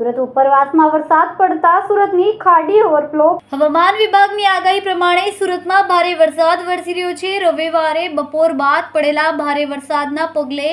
સુરત ઉપરવાસમાં વરસાદ પડતા સુરતની ખાડી ઓવરફ્લો. હવામાન વિભાગની આગાહી પ્રમાણે સુરતમાં ભારે વરસાદ વરસી રહ્યો છે. રવિવારે બપોર બાદ પડેલા ભારે વરસાદના પગલે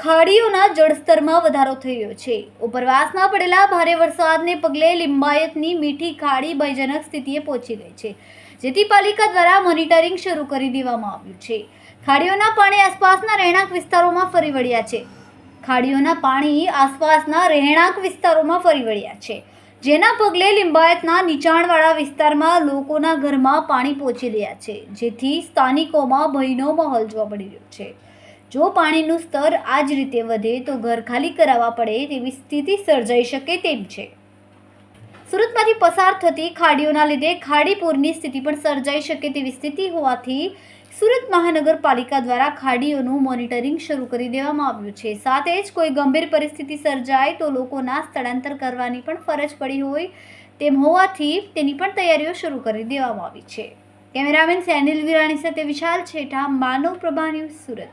ખાડીઓના જળસ્તરમાં વધારો રહ્યો છે. ઉપરવાસમાં પડેલા ભારે વરસાદને પગલે લિંબાયતની મીઠી ખાડી ભયજનક સ્થિતિએ પહોંચી ગઈ છે, જેથી પાલિકા દ્વારા મોનિટરિંગ શરૂ કરી દેવામાં આવ્યું છે. ખાડીઓના પાણી આસપાસના રહેણાંક વિસ્તારોમાં ફરી વળ્યા છે. ખાડીઓના પાણી આસપાસના રહેણાંક વિસ્તારોમાં ફરી વળ્યા છે, જેના પગલે લિંબાયતના નીચાણવાળા વિસ્તારમાં લોકોના ઘરમાં પાણી પહોંચી રહ્યા છે, જેથી સ્થાનિકોમાં ભયનો માહોલ જોવા મળી રહ્યો છે. જો પાણીનું સ્તર આ જ રીતે વધે તો ઘર ખાલી કરાવવા પડે તેવી સ્થિતિ સર્જાઈ શકે તેમ છે. સુરતમાંથી પસાર થતી ખાડીઓના લીધે ખાડીપૂરની સ્થિતિ પણ સર્જાઈ શકે તેવી સ્થિતિ હોવાથી સુરત મહાનગરપાલિકા દ્વારા ખાડીઓનું મોનિટરિંગ શરૂ કરી દેવામાં આવ્યું છે. સાથે જ કોઈ ગંભીર પરિસ્થિતિ સર્જાય તો લોકોના સ્થળાંતર કરવાની પણ ફરજ પડી હોય તેમ હોવાથી તેની પણ તૈયારીઓ શરૂ કરી દેવામાં આવી છે. કેમેરામેન સેનિલ વિરાણી સાથે વિશાલ છેઠા, માનવ પ્રભા ન્યૂઝ સુરત.